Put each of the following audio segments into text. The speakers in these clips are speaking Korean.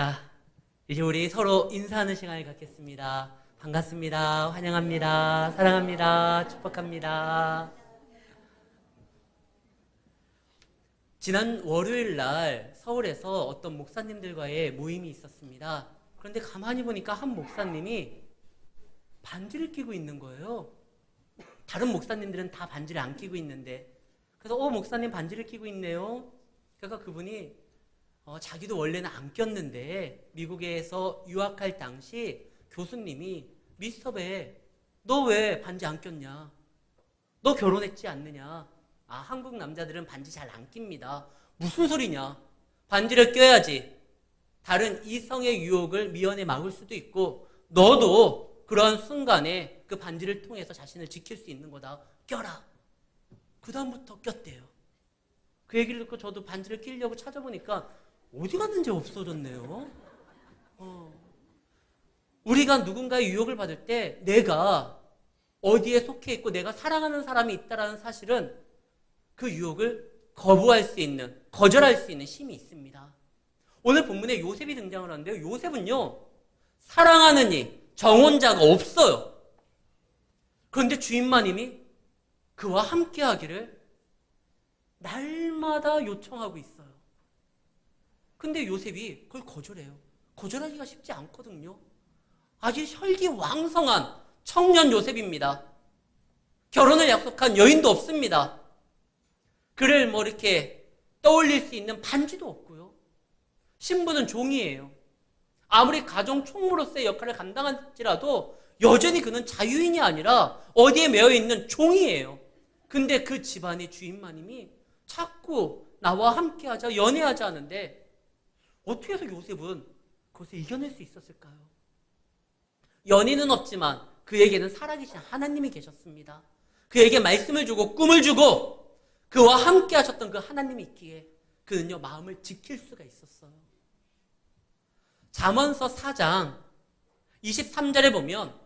자, 이제 우리 서로 인사하는 시간을 갖겠습니다. 반갑습니다. 환영합니다. 사랑합니다. 축복합니다. 지난 월요일 날 서울에서 어떤 목사님들과의 모임이 있었습니다. 그런데 가만히 보니까 한 목사님이 반지를 끼고 있는 거예요. 다른 목사님들은 다 반지를 안 끼고 있는데. 그래서, 어, 목사님 반지를 끼고 있네요. 그러니까 그분이 어, 자기도 원래는 안 꼈는데 미국에서 유학할 당시 교수님이 미스터 배, 너 왜 반지 안 꼈냐? 너 결혼했지 않느냐? 아, 한국 남자들은 반지 잘 안 낍니다. 무슨 소리냐? 반지를 껴야지. 다른 이성의 유혹을 미연에 막을 수도 있고, 너도 그런 순간에 그 반지를 통해서 자신을 지킬 수 있는 거다. 껴라. 그다음부터 꼈대요. 그 얘기를 듣고 저도 반지를 끼려고 찾아보니까 어디 갔는지 없어졌네요. 어. 우리가 누군가의 유혹을 받을 때 내가 어디에 속해 있고 내가 사랑하는 사람이 있다라는 사실은 그 유혹을 거부할 수 있는, 거절할 수 있는 힘이 있습니다. 오늘 본문에 요셉이 등장을 하는데요. 요셉은요, 사랑하는 이, 정혼자가 없어요. 그런데 주인마님이 그와 함께 하기를 날마다 요청하고 있어요. 근데 요셉이 그걸 거절해요. 거절하기가 쉽지 않거든요. 아주 혈기 왕성한 청년 요셉입니다. 결혼을 약속한 여인도 없습니다. 그를 뭐 이렇게 떠올릴 수 있는 반지도 없고요. 신부는 종이에요. 아무리 가정 총무로서의 역할을 감당할지라도 여전히 그는 자유인이 아니라 어디에 매여 있는 종이에요. 근데 그 집안의 주인마님이 자꾸 나와 함께 하자, 연애하자 하는데 어떻게 해서 요셉은 그것을 이겨낼 수 있었을까요? 연인은 없지만 그에게는 살아계신 하나님이 계셨습니다. 그에게 말씀을 주고 꿈을 주고 그와 함께 하셨던 그 하나님이 있기에 그는요 마음을 지킬 수가 있었어요. 잠언서 4장 23절에 보면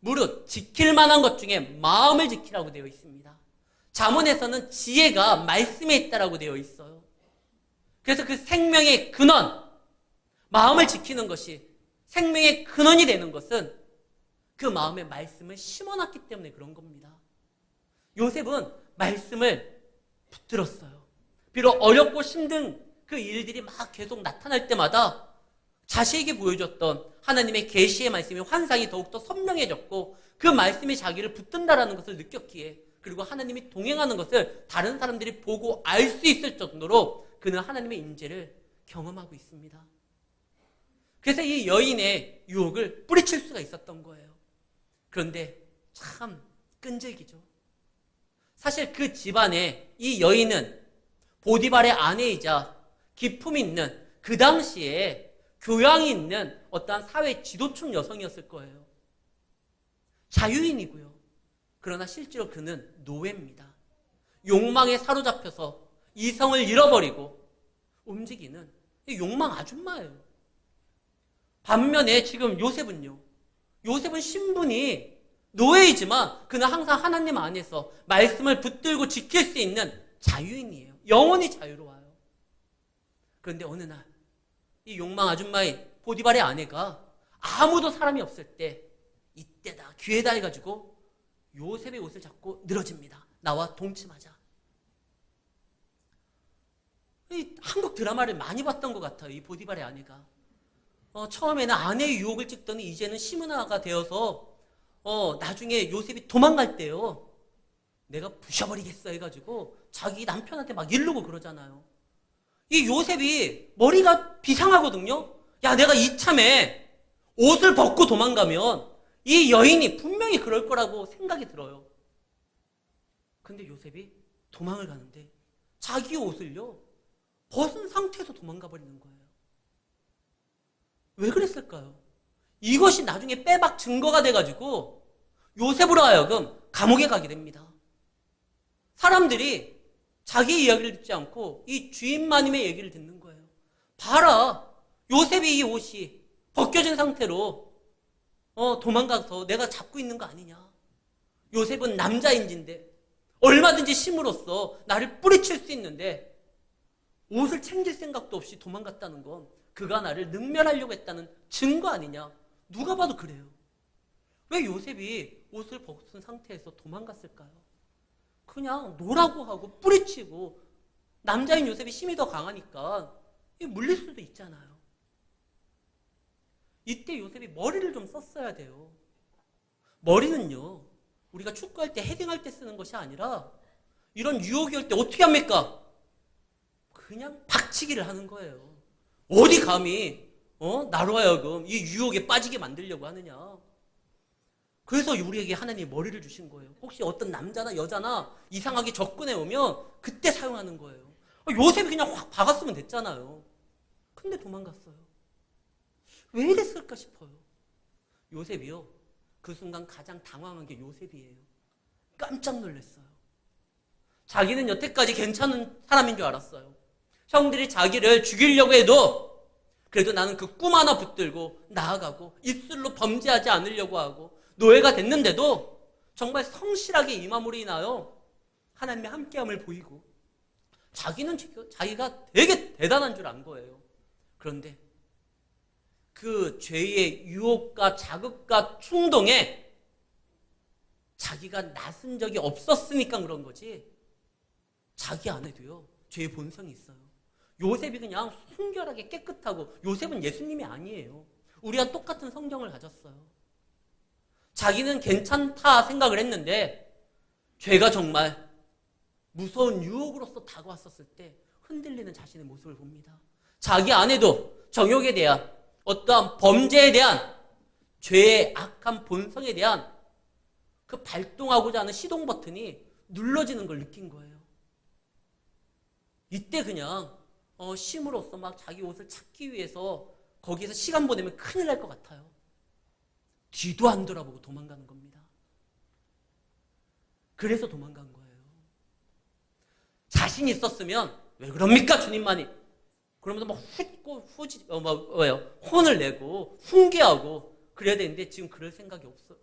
무릇 지킬 만한 것 중에 마음을 지키라고 되어 있습니다. 잠언에서는 지혜가 말씀에 있다라고 되어 있어요. 그래서 그 생 명의 근원, 마음을 지키는 것이 생명의 근원이 되는 것은 그 마음에 말씀을 심어놨기 때문에 그런 겁니다. 요셉은 말씀을 붙들었어요. 비록 어렵고 힘든 그 일들이 막 계속 나타날 때마다 자신에게 보여줬던 하나님의 계시의 말씀의 환상이 더욱더 선명해졌고 그 말씀이 자기를 붙든다라는 것을 느꼈기에 그리고 하나님이 동행하는 것을 다른 사람들이 보고 알 수 있을 정도로 그는 하나님의 인재를 경험하고 있습니다. 그래서 이 여인의 유혹을 뿌리칠 수가 있었던 거예요. 그런데 참 끈질기죠. 사실 그 집안에 이 여인은 보디발의 아내이자 기품 있는 그 당시에 교양이 있는 어떠한 사회 지도층 여성이었을 거예요. 자유인이고요. 그러나 실제로 그는 노예입니다. 욕망에 사로잡혀서 이성을 잃어버리고 움직이는 욕망 아줌마예요. 반면에 지금 요셉은요. 요셉은 신분이 노예이지만 그는 항상 하나님 안에서 말씀을 붙들고 지킬 수 있는 자유인이에요. 영원히 자유로워요. 그런데 어느 날 이 욕망 아줌마의 보디발의 아내가 아무도 사람이 없을 때 이때다 기회다 해가지고 요셉의 옷을 잡고 늘어집니다. 나와 동침하자. 이 한국 드라마를 많이 봤던 것 같아요. 이 보디발의 아내가. 어, 처음에는 아내의 유혹을 찍더니 이제는 시문화가 되어서 어, 나중에 요셉이 도망갈 때요. 내가 부셔버리겠어 해가지고 자기 남편한테 막 이르고 그러잖아요. 이 요셉이 머리가 비상하거든요. 야, 내가 이참에 옷을 벗고 도망가면 이 여인이 분명히 그럴 거라고 생각이 들어요. 근데 요셉이 도망을 가는데 자기 옷을요, 벗은 상태에서 도망가 버리는 거예요. 왜 그랬을까요? 이것이 나중에 빼박 증거가 돼가지고 요셉으로 하여금 감옥에 가게 됩니다. 사람들이 자기 이야기를 듣지 않고 이 주인마님의 얘기를 듣는 거예요. 봐라. 요셉이 이 옷이 벗겨진 상태로 어, 도망가서 내가 잡고 있는 거 아니냐. 요셉은 남자인지인데 얼마든지 힘으로써 나를 뿌리칠 수 있는데 옷을 챙길 생각도 없이 도망갔다는 건 그가 나를 능멸하려고 했다는 증거 아니냐? 누가 봐도 그래요. 왜 요셉이 옷을 벗은 상태에서 도망갔을까요? 그냥 노라고 하고 뿌리치고 남자인 요셉이 힘이 더 강하니까 물릴 수도 있잖아요. 이때 요셉이 머리를 좀 썼어야 돼요. 머리는요, 우리가 축구할 때 헤딩할 때 쓰는 것이 아니라 이런 유혹이 올 때 어떻게 합니까? 그냥 박치기를 하는 거예요. 어디 감히 어? 나로 하여금 이 유혹에 빠지게 만들려고 하느냐. 그래서 우리에게 하나님이 머리를 주신 거예요. 혹시 어떤 남자나 여자나 이상하게 접근해 오면 그때 사용하는 거예요. 어, 요셉이 그냥 확 박았으면 됐잖아요. 근데 도망갔어요. 왜 이랬을까 싶어요. 요셉이요. 그 순간 가장 당황한 게 요셉이에요. 깜짝 놀랐어요. 자기는 여태까지 괜찮은 사람인 줄 알았어요. 형들이 자기를 죽이려고 해도 그래도 나는 그 꿈 하나 붙들고 나아가고 입술로 범죄하지 않으려고 하고 노예가 됐는데도 정말 성실하게 임함으로 인하여 하나님의 함께함을 보이고 자기는 자기가 되게 대단한 줄 안 거예요. 그런데 그 죄의 유혹과 자극과 충동에 자기가 나선 적이 없었으니까 그런 거지. 자기 안에도요, 죄의 본성이 있어요. 요셉이 그냥 순결하게 깨끗하고, 요셉은 예수님이 아니에요. 우리와 똑같은 성경을 가졌어요. 자기는 괜찮다 생각을 했는데, 죄가 정말 무서운 유혹으로서 다가왔었을 때 흔들리는 자신의 모습을 봅니다. 자기 안에도 정욕에 대한 어떠한 범죄에 대한 죄의 악한 본성에 대한 그 발동하고자 하는 시동 버튼이 눌러지는 걸 느낀 거예요. 이때 그냥 어, 심으로써 막 자기 옷을 찾기 위해서 거기에서 시간 보내면 큰일 날 것 같아요. 뒤도 안 돌아보고 도망가는 겁니다. 그래서 도망간 거예요. 자신 있었으면 왜 그럽니까 주님만이? 그러면서 막 훗고 후지 어막 뭐예요? 혼을 내고 훈계하고 그래야 되는데 지금 그럴 생각이 없어.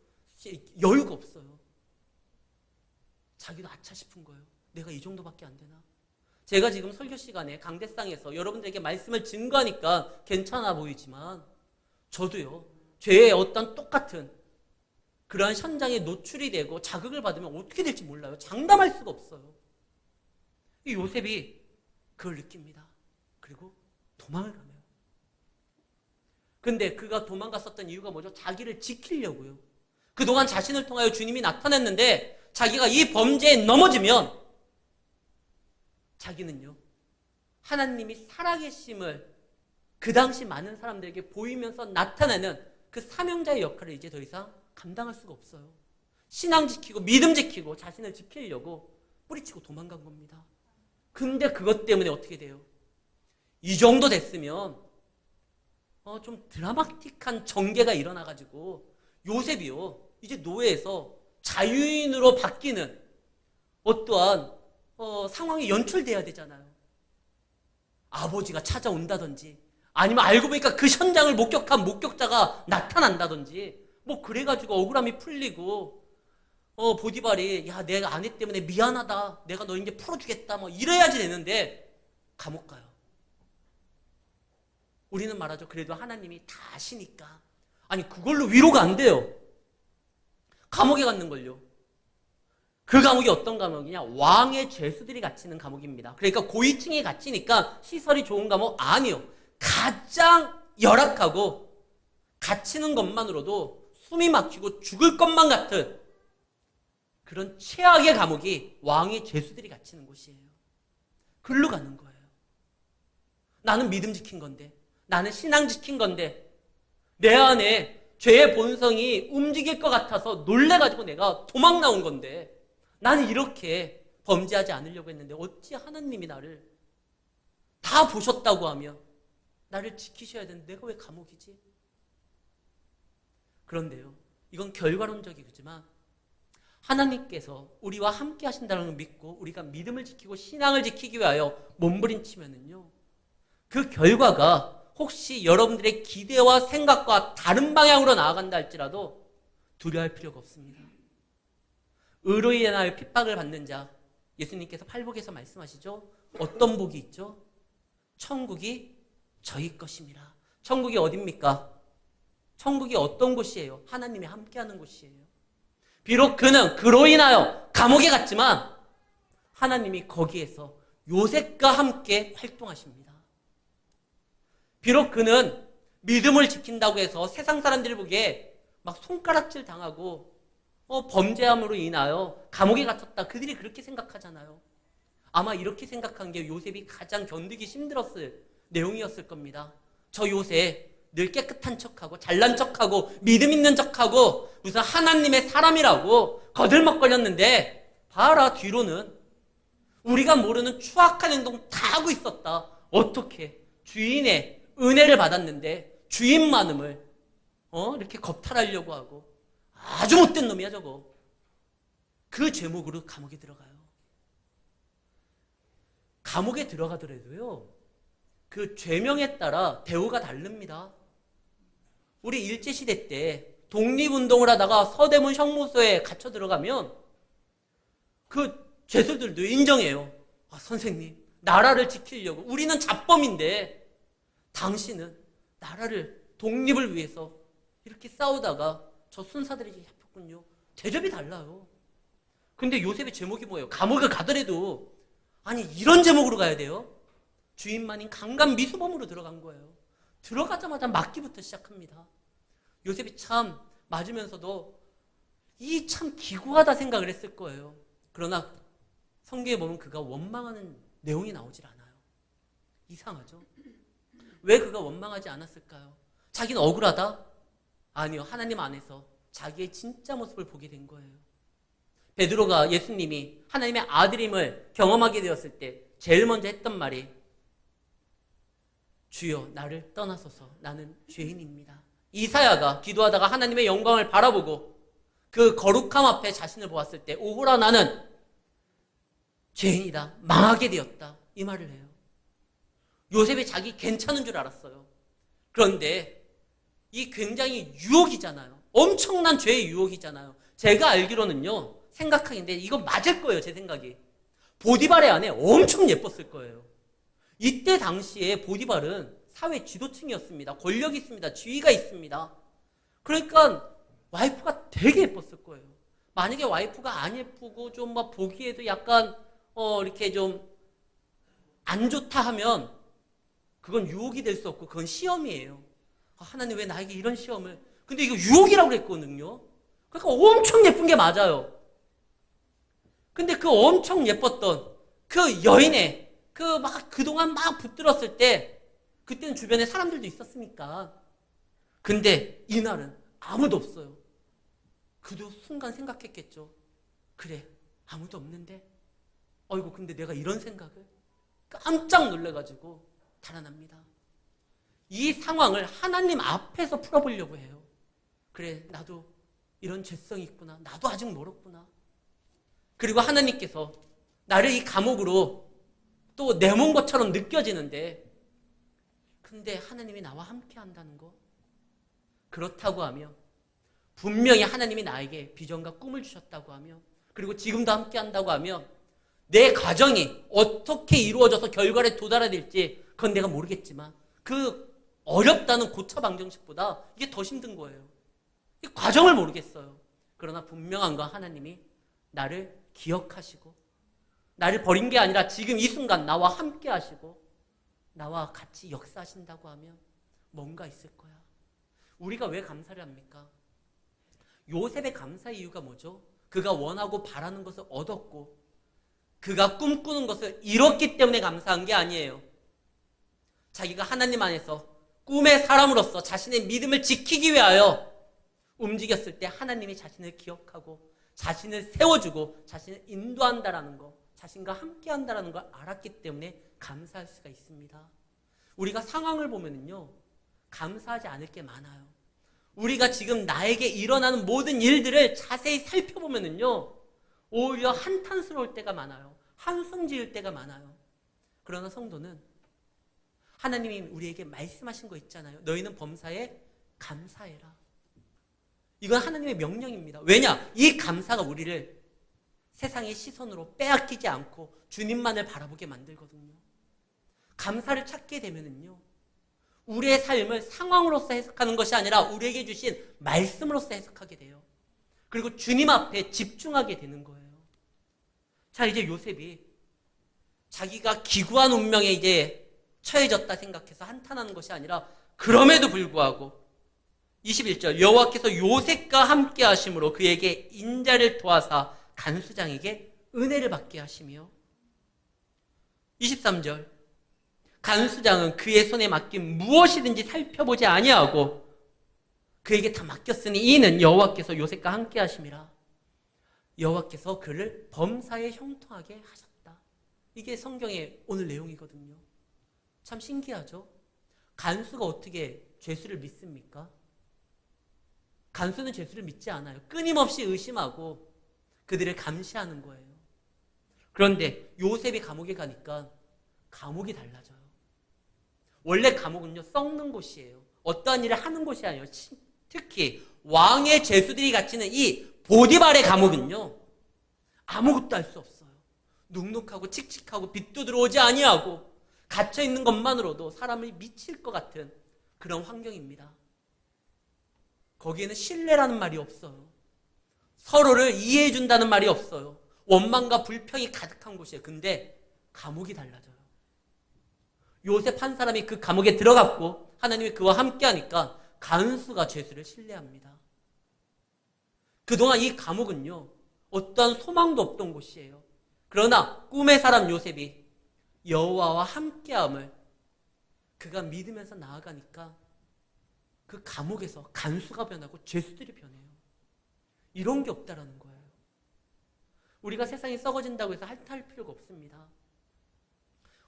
여유가 없어요. 자기도 아차 싶은 거예요. 내가 이 정도밖에 안 되나? 제가 지금 설교 시간에 강대상에서 여러분들에게 말씀을 증거하니까 괜찮아 보이지만 저도요. 죄의 어떤 똑같은 그러한 현장에 노출이 되고 자극을 받으면 어떻게 될지 몰라요. 장담할 수가 없어요. 이 요셉이 그걸 느낍니다. 그리고 도망을 가네요. 근데 그가 도망갔었던 이유가 뭐죠? 자기를 지키려고요. 그동안 자신을 통하여 주님이 나타냈는데 자기가 이 범죄에 넘어지면 자기는요. 하나님이 살아계심을 그 당시 많은 사람들에게 보이면서 나타내는 그 사명자의 역할을 이제 더 이상 감당할 수가 없어요. 신앙 지키고 믿음 지키고 자신을 지키려고 뿌리치고 도망간 겁니다. 근데 그것 때문에 어떻게 돼요? 이 정도 됐으면 어, 좀 드라마틱한 전개가 일어나가지고 요셉이요 이제 노예에서 자유인으로 바뀌는 어떠한 어, 상황이 연출돼야 되잖아요. 아버지가 찾아온다든지 아니면 알고 보니까 그 현장을 목격한 목격자가 나타난다든지 뭐 그래가지고 억울함이 풀리고 어 보디발이 야 내가 아내 때문에 미안하다 내가 너 이제 풀어주겠다 뭐 이래야지 되는데 감옥 가요. 우리는 말하죠. 그래도 하나님이 다 아시니까. 아니, 그걸로 위로가 안 돼요. 감옥에 갔는 걸요. 그 감옥이 어떤 감옥이냐? 왕의 죄수들이 갇히는 감옥입니다. 그러니까 고위층에 갇히니까 시설이 좋은 감옥 아니요. 가장 열악하고 갇히는 것만으로도 숨이 막히고 죽을 것만 같은 그런 최악의 감옥이 왕의 죄수들이 갇히는 곳이에요. 글로 가는 거예요. 나는 믿음 지킨 건데, 나는 신앙 지킨 건데, 내 안에 죄의 본성이 움직일 것 같아서 놀래가지고 내가 도망 나온 건데, 나는 이렇게 범죄하지 않으려고 했는데, 어찌 하나님이 나를 다 보셨다고 하면, 나를 지키셔야 되는데, 내가 왜 감옥이지? 그런데요, 이건 결과론적이지만, 하나님께서 우리와 함께 하신다는 걸 믿고 우리가 믿음을 지키고 신앙을 지키기 위하여 몸부림치면은요. 그 결과가 혹시 여러분들의 기대와 생각과 다른 방향으로 나아간다 할지라도 두려워할 필요가 없습니다. 의로 인하여 핍박을 받는 자 예수님께서 팔복에서 말씀하시죠. 어떤 복이 있죠? 천국이 저희 것임이라. 천국이 어딥니까? 천국이 어떤 곳이에요? 하나님이 함께하는 곳이에요. 비록 그는 그로 인하여 감옥에 갔지만 하나님이 거기에서 요셉과 함께 활동하십니다. 비록 그는 믿음을 지킨다고 해서 세상 사람들이 보기에 막 손가락질 당하고 어, 범죄함으로 인하여 감옥에 갇혔다. 그들이 그렇게 생각하잖아요. 아마 이렇게 생각한 게 요셉이 가장 견디기 힘들었을 내용이었을 겁니다. 저 요셉 늘 깨끗한 척하고 잘난 척하고 믿음 있는 척하고 무슨 하나님의 사람이라고 거들먹거렸는데 봐라 뒤로는 우리가 모르는 추악한 행동 다 하고 있었다. 어떻게 주인의 은혜를 받았는데 주인만음을 어 이렇게 겁탈하려고 하고 아주 못된 놈이야 저거. 그 제목으로 감옥에 들어가요. 감옥에 들어가더라도요. 그 죄명에 따라 대우가 다릅니다. 우리 일제시대 때 독립운동을 하다가 서대문 형무소에 갇혀 들어가면 그 죄수들도 인정해요. 아, 선생님, 나라를 지키려고. 우리는 잡범인데, 당신은 나라를, 독립을 위해서 이렇게 싸우다가 저 순사들이 잡혔군요. 대접이 달라요. 근데 요셉의 제목이 뭐예요? 감옥을 가더라도, 아니, 이런 제목으로 가야 돼요? 주인만인 강간 미수범으로 들어간 거예요. 들어가자마자 맞기부터 시작합니다. 요셉이 참 맞으면서도 이 참 기구하다 생각을 했을 거예요. 그러나 성경에 보면 그가 원망하는 내용이 나오질 않아요. 이상하죠? 왜 그가 원망하지 않았을까요? 자기는 억울하다? 아니요. 하나님 안에서 자기의 진짜 모습을 보게 된 거예요. 베드로가 예수님이 하나님의 아들임을 경험하게 되었을 때 제일 먼저 했던 말이 주여 나를 떠나소서 나는 죄인입니다. 이사야가 기도하다가 하나님의 영광을 바라보고 그 거룩함 앞에 자신을 보았을 때 오호라 나는 죄인이다. 망하게 되었다. 이 말을 해요. 요셉이 자기 괜찮은 줄 알았어요. 그런데 이 굉장히 유혹이잖아요. 엄청난 죄의 유혹이잖아요. 제가 알기로는요. 생각하기인데 이거 맞을 거예요. 제 생각이. 보디발의 아내 엄청 예뻤을 거예요. 이때 당시에 보디발은 사회 지도층이었습니다. 권력이 있습니다. 지위가 있습니다. 그러니까 와이프가 되게 예뻤을 거예요. 만약에 와이프가 안 예쁘고 좀 막 보기에도 약간 어 이렇게 좀 안 좋다 하면 그건 유혹이 될 수 없고 그건 시험이에요. 아, 하나님 왜 나에게 이런 시험을? 근데 이거 유혹이라고 그랬거든요. 그러니까 엄청 예쁜 게 맞아요. 근데 그 엄청 예뻤던 그 여인의 그 막 그동안 막 붙들었을 때 그때는 주변에 사람들도 있었으니까. 근데 이날은 아무도 없어요. 그도 순간 생각했겠죠. 그래, 아무도 없는데. 어이구, 근데 내가 이런 생각을 깜짝 놀래가지고 달아납니다. 이 상황을 하나님 앞에서 풀어보려고 해요. 그래, 나도 이런 죄성이 있구나. 나도 아직 멀었구나. 그리고 하나님께서 나를 이 감옥으로 또 내몬 것처럼 느껴지는데, 근데 하나님이 나와 함께 한다는 거. 그렇다고 하면, 분명히 하나님이 나에게 비전과 꿈을 주셨다고 하면, 그리고 지금도 함께 한다고 하면, 내 과정이 어떻게 이루어져서 결과에 도달해야 될지, 그건 내가 모르겠지만, 그 어렵다는 고차 방정식보다 이게 더 힘든 거예요. 이 과정을 모르겠어요. 그러나 분명한 건 하나님이 나를 기억하시고, 나를 버린 게 아니라 지금 이 순간 나와 함께 하시고, 나와 같이 역사하신다고 하면 뭔가 있을 거야. 우리가 왜 감사를 합니까? 요셉의 감사 이유가 뭐죠? 그가 원하고 바라는 것을 얻었고, 그가 꿈꾸는 것을 이뤘기 때문에 감사한 게 아니에요. 자기가 하나님 안에서 꿈의 사람으로서 자신의 믿음을 지키기 위하여 움직였을 때 하나님이 자신을 기억하고 자신을 세워주고 자신을 인도한다라는 거, 자신과 함께 한다라는 걸 알았기 때문에 감사할 수가 있습니다. 우리가 상황을 보면은요, 감사하지 않을 게 많아요. 우리가 지금 나에게 일어나는 모든 일들을 자세히 살펴보면은요, 오히려 한탄스러울 때가 많아요. 한숨 지을 때가 많아요. 그러나 성도는 하나님이 우리에게 말씀하신 거 있잖아요. 너희는 범사에 감사해라. 이건 하나님의 명령입니다. 왜냐? 이 감사가 우리를 세상의 시선으로 빼앗기지 않고 주님만을 바라보게 만들거든요. 감사를 찾게 되면은요. 우리의 삶을 상황으로서 해석하는 것이 아니라 우리에게 주신 말씀으로서 해석하게 돼요. 그리고 주님 앞에 집중하게 되는 거예요. 자, 이제 요셉이 자기가 기구한 운명에 이제 처해졌다 생각해서 한탄하는 것이 아니라 그럼에도 불구하고 21절 여호와께서 요셉과 함께 하심으로 그에게 인자를 도와사 간수장에게 은혜를 받게 하시며 23절 간수장은 그의 손에 맡긴 무엇이든지 살펴보지 아니하고 그에게 다 맡겼으니 이는 여호와께서 요셉과 함께 하심이라 여호와께서 그를 범사에 형통하게 하셨다. 이게 성경의 오늘 내용이거든요. 참 신기하죠? 간수가 어떻게 죄수를 믿습니까? 간수는 죄수를 믿지 않아요. 끊임없이 의심하고 그들을 감시하는 거예요. 그런데 요셉이 감옥에 가니까 감옥이 달라져요. 원래 감옥은요, 썩는 곳이에요. 어떠한 일을 하는 곳이 아니에요. 특히 왕의 죄수들이 갇히는 이 보디발의 감옥은요, 아무것도 할 수 없어요. 눅눅하고 칙칙하고 빛도 들어오지 아니하고 갇혀 있는 것만으로도 사람을 미칠 것 같은 그런 환경입니다. 거기에는 신뢰라는 말이 없어요. 서로를 이해해 준다는 말이 없어요. 원망과 불평이 가득한 곳이에요. 근데 감옥이 달라져요. 요셉 한 사람이 그 감옥에 들어갔고 하나님이 그와 함께 하니까 간수가 죄수를 신뢰합니다. 그동안 이 감옥은요. 어떠한 소망도 없던 곳이에요. 그러나 꿈의 사람 요셉이 여호와와 함께함을 그가 믿으면서 나아가니까 그 감옥에서 간수가 변하고 죄수들이 변해요. 이런 게 없다라는 거예요. 우리가 세상이 썩어진다고 해서 할탈 필요가 없습니다.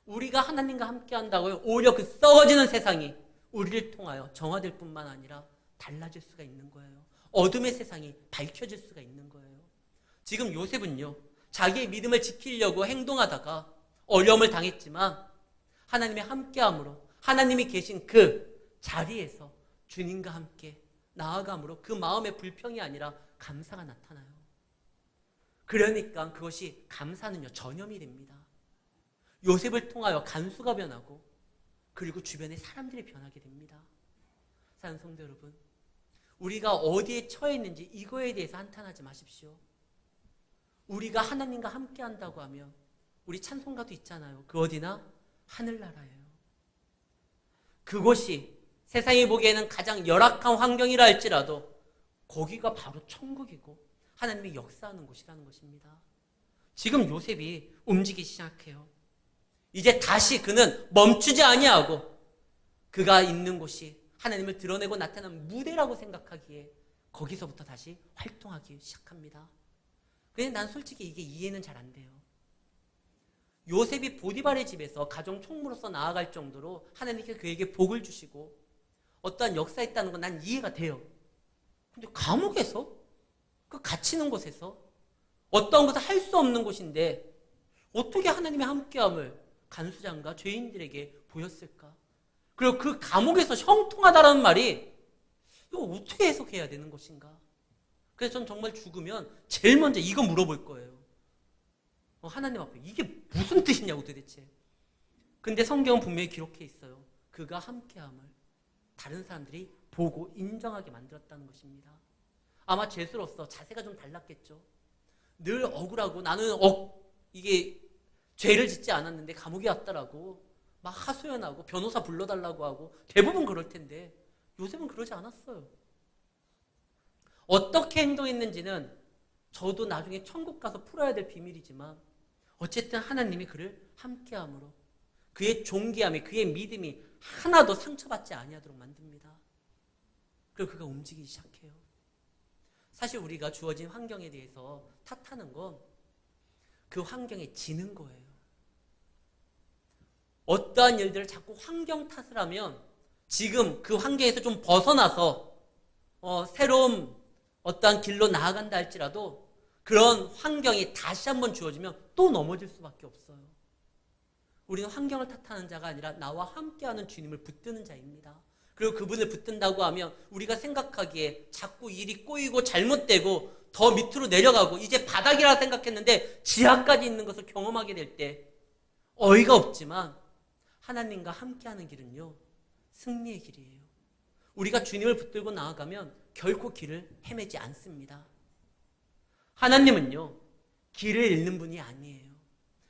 우리가 하나님과 함께 한다고요. 오히려 그 썩어지는 세상이 우리를 통하여 정화될 뿐만 아니라 달라질 수가 있는 거예요. 어둠의 세상이 밝혀질 수가 있는 거예요. 지금 요셉은요, 자기의 믿음을 지키려고 행동하다가 어려움을 당했지만 하나님의 함께함으로 하나님이 계신 그 자리에서 주님과 함께 나아감으로 그 마음의 불평이 아니라 감사가 나타나요. 그러니까 그것이 감사는요, 전염이 됩니다. 요셉을 통하여 간수가 변하고 그리고 주변의 사람들이 변하게 됩니다. 사는 성도 여러분, 우리가 어디에 처해 있는지 이거에 대해서 한탄하지 마십시오. 우리가 하나님과 함께 한다고 하면 우리 찬송가도 있잖아요. 그 어디나 하늘나라예요. 그곳이 세상이 보기에는 가장 열악한 환경이라 할지라도 거기가 바로 천국이고 하나님이 역사하는 곳이라는 것입니다. 지금 요셉이 움직이기 시작해요. 이제 다시 그는 멈추지 아니하고 그가 있는 곳이 하나님을 드러내고 나타난 무대라고 생각하기에 거기서부터 다시 활동하기 시작합니다. 근데 난 솔직히 이게 이해는 잘 안 돼요. 요셉이 보디발의 집에서 가정 총무로서 나아갈 정도로 하나님께 그에게 복을 주시고 어떠한 역사했다는 건 난 이해가 돼요. 근데 감옥에서 그 갇히는 곳에서 어떠한 것을 할 수 없는 곳인데 어떻게 하나님의 함께함을 간수장과 죄인들에게 보였을까? 그리고 그 감옥에서 형통하다라는 말이 이거 어떻게 해석해야 되는 것인가? 그래서 전 정말 죽으면 제일 먼저 이거 물어볼 거예요. 어, 하나님 앞에 이게 무슨 뜻이냐고 도대체. 근데 성경은 분명히 기록해 있어요. 그가 함께함을 다른 사람들이 보고 인정하게 만들었다는 것입니다. 아마 죄수로서 자세가 좀 달랐겠죠. 늘 억울하고 나는 어, 이게 죄를 짓지 않았는데 감옥에 왔더라고. 막 하소연하고 변호사 불러달라고 하고 대부분 그럴 텐데 요셉은 그러지 않았어요. 어떻게 행동했는지는 저도 나중에 천국 가서 풀어야 될 비밀이지만 어쨌든 하나님이 그를 함께함으로 그의 존귀함이 그의 믿음이 하나도 상처받지 아니하도록 만듭니다. 그리고 그가 움직이기 시작해요. 사실 우리가 주어진 환경에 대해서 탓하는 건 그 환경에 지는 거예요. 어떠한 일들을 자꾸 환경 탓을 하면 지금 그 환경에서 좀 벗어나서 어, 새로운 어떠한 길로 나아간다 할지라도 그런 환경이 다시 한번 주어지면 또 넘어질 수밖에 없어요. 우리는 환경을 탓하는 자가 아니라 나와 함께하는 주님을 붙드는 자입니다. 그리고 그분을 붙든다고 하면 우리가 생각하기에 자꾸 일이 꼬이고 잘못되고 더 밑으로 내려가고 이제 바닥이라 생각했는데 지하까지 있는 것을 경험하게 될 때 어이가 없지만 하나님과 함께하는 길은요 승리의 길이에요. 우리가 주님을 붙들고 나아가면 결코 길을 헤매지 않습니다. 하나님은요, 길을 잃는 분이 아니에요.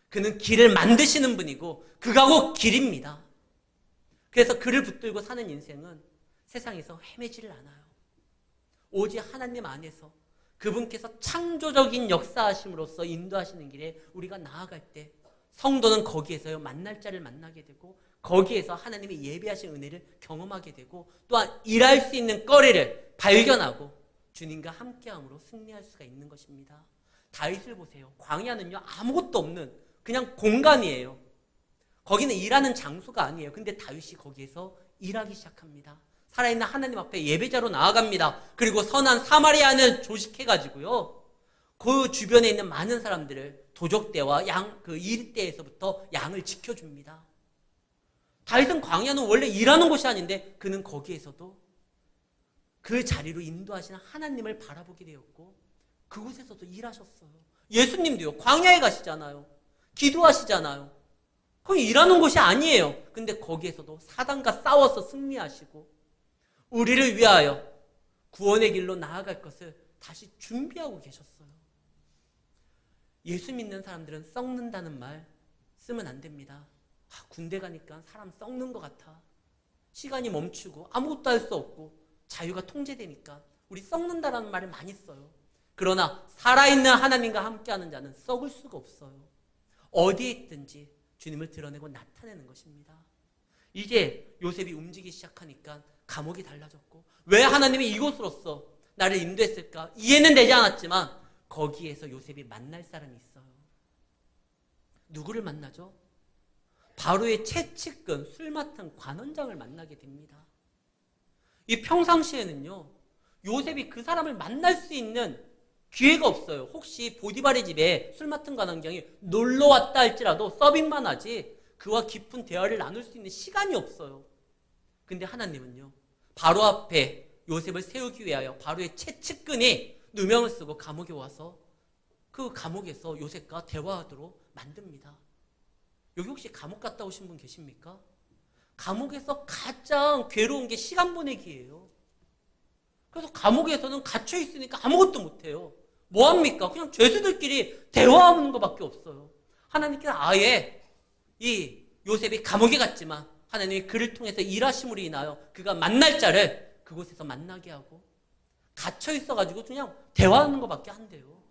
그는 길을 만드시는 분이고, 그가 곧 길입니다. 그래서 그를 붙들고 사는 인생은 세상에서 헤매지를 않아요. 오직 하나님 안에서 그분께서 창조적인 역사하심으로써 인도하시는 길에 우리가 나아갈 때 성도는 거기에서요 만날 자를 만나게 되고 거기에서 하나님이 예배하신 은혜를 경험하게 되고 또한 일할 수 있는 거리를 발견하고 주님과 함께함으로 승리할 수가 있는 것입니다. 다윗을 보세요. 광야는요 아무것도 없는 그냥 공간이에요. 거기는 일하는 장소가 아니에요. 근데 다윗이 거기에서 일하기 시작합니다. 살아있는 하나님 앞에 예배자로 나아갑니다. 그리고 선한 사마리아는 조식해가지고요. 그 주변에 있는 많은 사람들을 도적대와 양, 그 일대에서부터 양을 지켜줍니다. 다윗은 광야는 원래 일하는 곳이 아닌데 그는 거기에서도 그 자리로 인도하시는 하나님을 바라보게 되었고 그곳에서도 일하셨어요. 예수님도요. 광야에 가시잖아요. 기도하시잖아요. 거기 일하는 곳이 아니에요. 근데 거기에서도 사단과 싸워서 승리하시고 우리를 위하여 구원의 길로 나아갈 것을 다시 준비하고 계셨어요. 예수 믿는 사람들은 썩는다는 말 쓰면 안 됩니다. 아, 군대 가니까 사람 썩는 것 같아. 시간이 멈추고 아무것도 할 수 없고 자유가 통제되니까 우리 썩는다라는 말을 많이 써요. 그러나 살아있는 하나님과 함께하는 자는 썩을 수가 없어요. 어디에 있든지 주님을 드러내고 나타내는 것입니다. 이제 요셉이 움직이기 시작하니까 감옥이 달라졌고 왜 하나님이 이곳으로서 나를 인도했을까 이해는 되지 않았지만 거기에서 요셉이 만날 사람이 있어요. 누구를 만나죠? 바로의 채찍근 술 맡은 관원장을 만나게 됩니다. 이 평상시에는요 요셉이 그 사람을 만날 수 있는 기회가 없어요. 혹시 보디발의 집에 술 맡은 관원장이 놀러 왔다 할지라도 서빙만 하지 그와 깊은 대화를 나눌 수 있는 시간이 없어요. 근데 하나님은요 바로 앞에 요셉을 세우기 위하여 바로의 채측근이 누명을 쓰고 감옥에 와서 그 감옥에서 요셉과 대화하도록 만듭니다. 여기 혹시 감옥 갔다 오신 분 계십니까? 감옥에서 가장 괴로운 게 시간 보내기예요. 그래서 감옥에서는 갇혀 있으니까 아무것도 못 해요. 뭐 합니까? 그냥 죄수들끼리 대화하는 것밖에 없어요. 하나님께서 아예 이 요셉이 감옥에 갔지만 하나님이 그를 통해서 일하심으로 인하여 그가 만날 자를 그곳에서 만나게 하고 갇혀 있어가지고 그냥 대화하는 것밖에 안 돼요.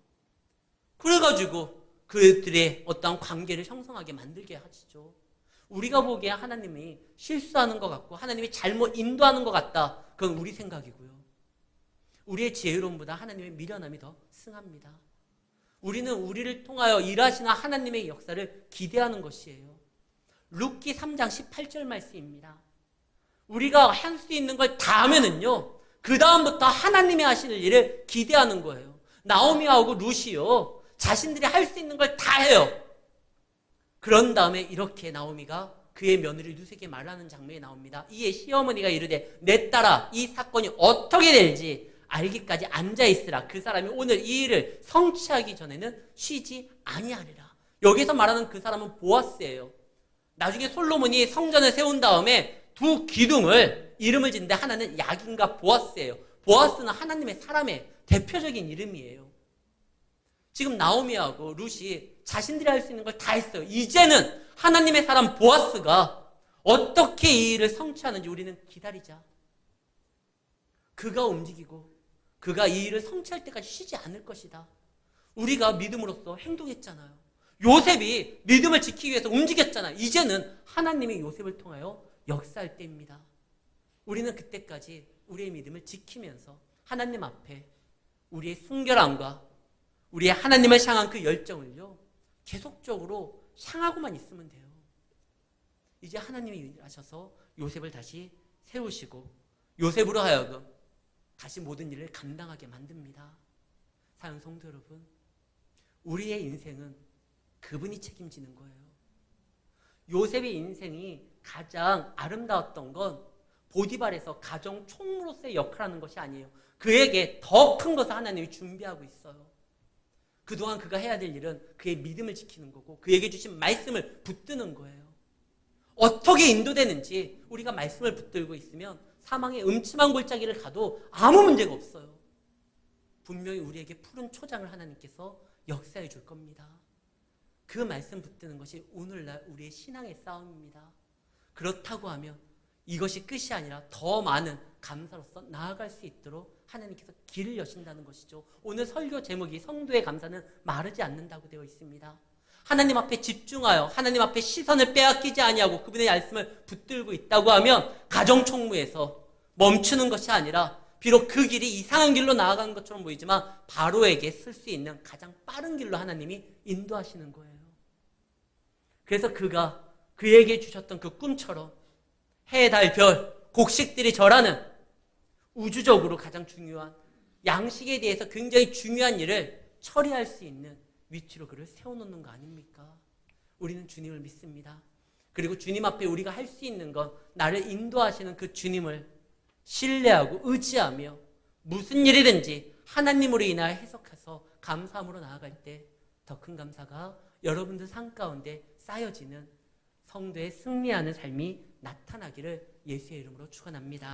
그래가지고 그들의 어떤 관계를 형성하게 만들게 하시죠. 우리가 보기에 하나님이 실수하는 것 같고 하나님이 잘못 인도하는 것 같다. 그건 우리 생각이고요. 우리의 지혜로움보다 하나님의 미련함이 더 승합니다. 우리는 우리를 통하여 일하시는 하나님의 역사를 기대하는 것이에요. 룻기 3장 18절 말씀입니다. 우리가 할 수 있는 걸 다 하면은요. 그 다음부터 하나님이 하시는 일을 기대하는 거예요. 나오미하고 룻이요. 자신들이 할 수 있는 걸 다 해요. 그런 다음에 이렇게 나오미가 그의 며느리 룻에게 말하는 장면이 나옵니다. 이에 시어머니가 이르되 내 딸아 이 사건이 어떻게 될지 알기까지 앉아 있으라. 그 사람이 오늘 이 일을 성취하기 전에는 쉬지 아니하리라. 여기서 말하는 그 사람은 보아스예요. 나중에 솔로몬이 성전을 세운 다음에 두 기둥을 이름을 짓는데 하나는 야긴과 보아스예요. 보아스는 하나님의 사람의 대표적인 이름이에요. 지금 나오미하고 룻이 자신들이 할 수 있는 걸 다 했어요. 이제는 하나님의 사람 보아스가 어떻게 이 일을 성취하는지 우리는 기다리자. 그가 움직이고 그가 이 일을 성취할 때까지 쉬지 않을 것이다. 우리가 믿음으로써 행동했잖아요. 요셉이 믿음을 지키기 위해서 움직였잖아요. 이제는 하나님이 요셉을 통하여 역사할 때입니다. 우리는 그때까지 우리의 믿음을 지키면서 하나님 앞에 우리의 순결함과 우리의 하나님을 향한 그 열정을요, 계속적으로 향하고만 있으면 돼요. 이제 하나님이 일하셔서 요셉을 다시 세우시고 요셉으로 하여금 다시 모든 일을 감당하게 만듭니다. 사연 성도 여러분, 우리의 인생은 그분이 책임지는 거예요. 요셉의 인생이 가장 아름다웠던 건 보디발에서 가정 총무로서의 역할하는 것이 아니에요. 그에게 더 큰 것을 하나님이 준비하고 있어요. 그동안 그가 해야 될 일은 그의 믿음을 지키는 거고 그에게 주신 말씀을 붙드는 거예요. 어떻게 인도되는지 우리가 말씀을 붙들고 있으면 사망의 음침한 골짜기를 가도 아무 문제가 없어요. 분명히 우리에게 푸른 초장을 하나님께서 역사해 줄 겁니다. 그 말씀 붙드는 것이 오늘날 우리의 신앙의 싸움입니다. 그렇다고 하면 이것이 끝이 아니라 더 많은 감사로서 나아갈 수 있도록 하나님께서 길을 여신다는 것이죠. 오늘 설교 제목이 성도의 감사는 마르지 않는다고 되어 있습니다. 하나님 앞에 집중하여 하나님 앞에 시선을 빼앗기지 아니하고 그분의 말씀을 붙들고 있다고 하면 가정 총무에서 멈추는 것이 아니라 비록 그 길이 이상한 길로 나아가는 것처럼 보이지만 바로에게 쓸 수 있는 가장 빠른 길로 하나님이 인도하시는 거예요. 그래서 그가 그에게 주셨던 그 꿈처럼 해, 달, 별, 곡식들이 절하는 우주적으로 가장 중요한 양식에 대해서 굉장히 중요한 일을 처리할 수 있는 위치로 그를 세워놓는 거 아닙니까? 우리는 주님을 믿습니다. 그리고 주님 앞에 우리가 할 수 있는 건 나를 인도하시는 그 주님을 신뢰하고 의지하며 무슨 일이든지 하나님으로 인하여 해석해서 감사함으로 나아갈 때 더 큰 감사가 여러분들 삶 가운데 쌓여지는 성도의 승리하는 삶이 나타나기를 예수의 이름으로 축원합니다.